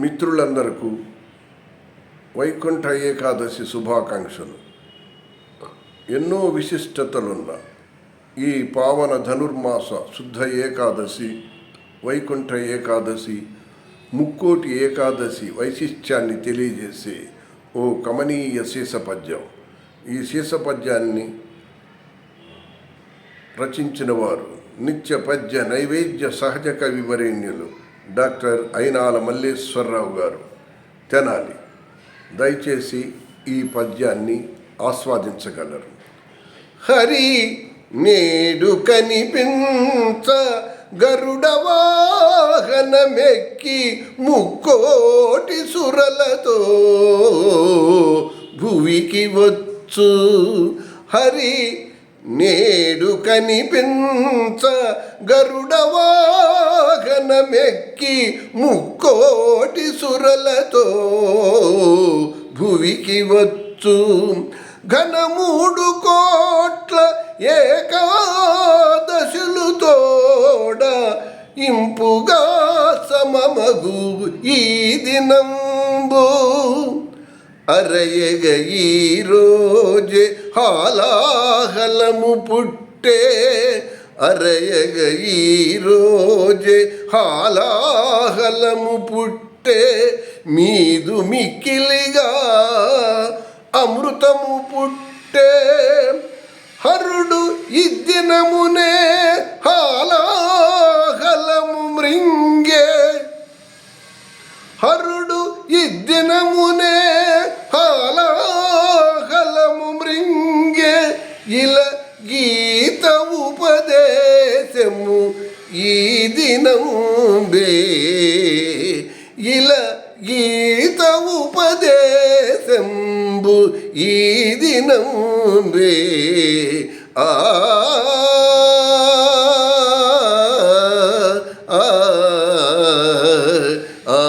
మిత్రులందరకు వైకుంఠ ఏకాదశి శుభాకాంక్షలు. ఎన్నో విశిష్టతలున్న ఈ పావన ధనుర్మాస శుద్ధ ఏకాదశి వైకుంఠ ఏకాదశి ముక్కోటి ఏకాదశి వైశిష్ట్యాన్ని తెలియజేసే ఓ కమనీయ శీసపద్యం ఈ శీసపద్యాన్ని రచించిన వారు నిత్య పద్య నైవేద్య సహజ కవి వరేణ్యులు డాక్టర్ అయినాల మల్లేశ్వరరావు గారు. తెనాలి. దయచేసి ఈ పద్యాన్ని ఆస్వాదించగలరు. హరి నేడు కనిపించ గరుడవాహనమెక్కి ముక్కోటి సురలతో భువికి వచ్చు. హరి నేడు కనిపించ గరుడవా వాహనమెక్కి ముక్కోటి సురలతో భువికి వచ్చు. ఘనమూడు కోట్ల ఏకాదశులు తోడ ఇంపుగా సమమగు ఈ దినంబు. అరయగ ఈ రోజే హాలాహలము పుట్టే అరయగ ఈ హాలాహలము పుట్టే మీదు మిక్కిలిగా అమృతము పుట్టే హరుడు ఇద్దినమునే హాలాహలము ఉపదేశము ఈ దినంబే ఇల గీత ఉపదేశంబు ఈ దినంబే ఆ ఆ ఆ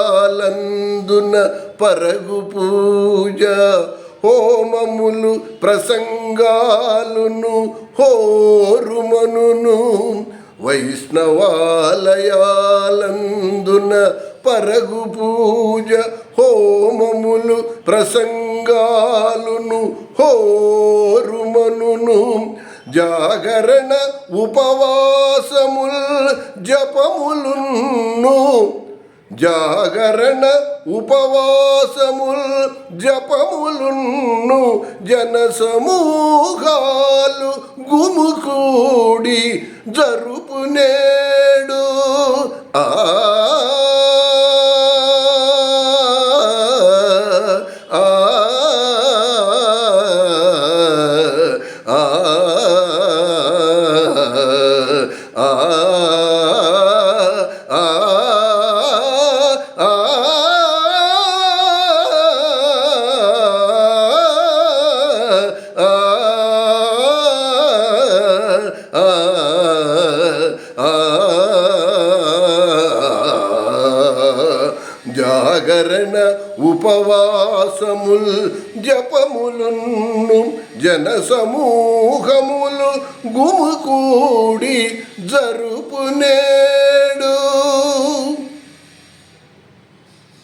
వైష్ణవాలయాలందున పరగు పూజ హోమములు ప్రసంగాలును హోరుమనును వైష్ణవాలయాలందున పరగు పూజ హోమములు ప్రసంగాలును హోరుమనును జాగరణ ఉపవాసముల్ జపములున్ను జాగరణ ఉపవాసముల్ జపములున్ను జనసమూహాలు గుముకూడి జరుపు నేడు. ఆ. ఆ. ఆ. జాగరణ ఉపవాసముల్ జపములున్ను జనసమూహములు సమూహములు జరుపునేడు.